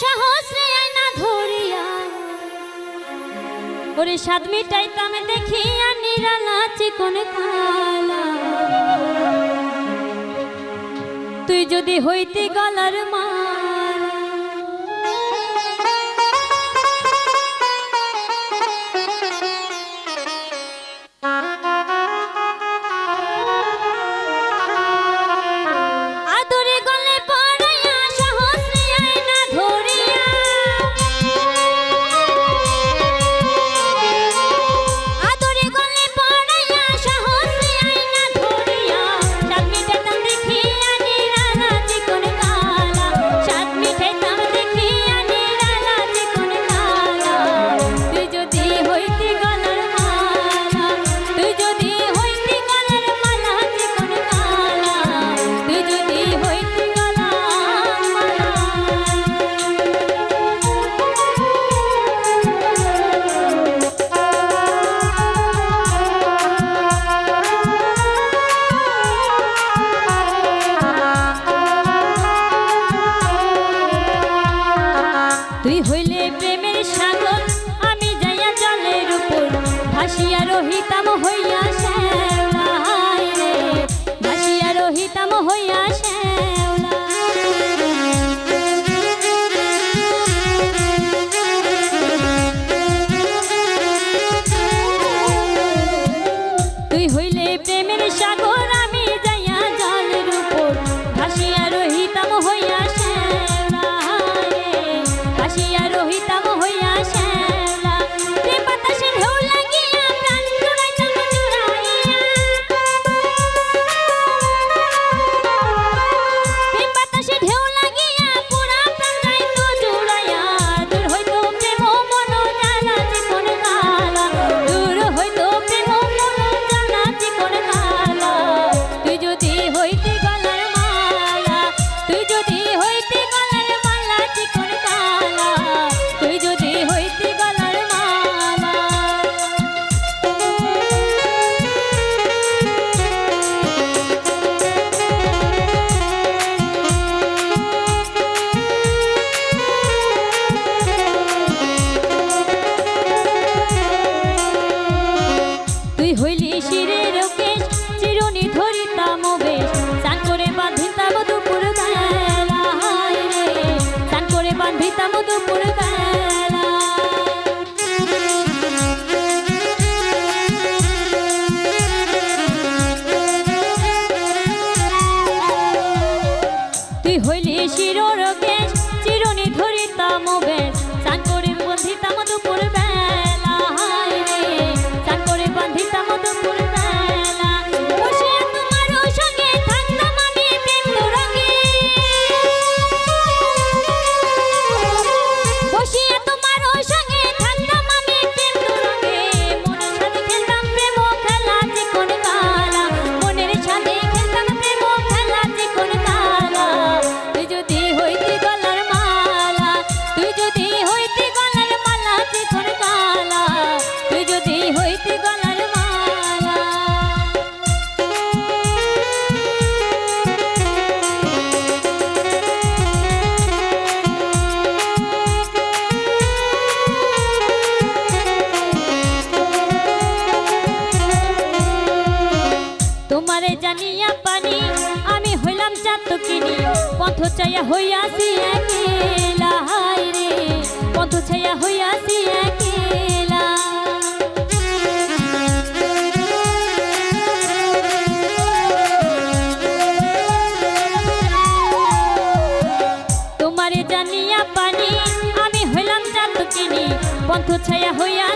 সহসে না ধরিয়া। ওরে সাদ মিটাইতাম দেখিয়া নিরালা তুই যদি হইতে গলার মা তুই হইলে প্রেমের সাগর, আমি যাইয়া জলের উপর ভাসিয়া রহিতাম হইয়া শ্যাওলায় রহিতাম হইয়া তুই হইলে প্রেমের সাগর আত্মকিনি পথ হইয়াছি রে। পথ ছায়া হইয়াছি তোমারে জানিয়া পানি, আমি হইলাম জাতকিনি পথ ছায়া হইয়া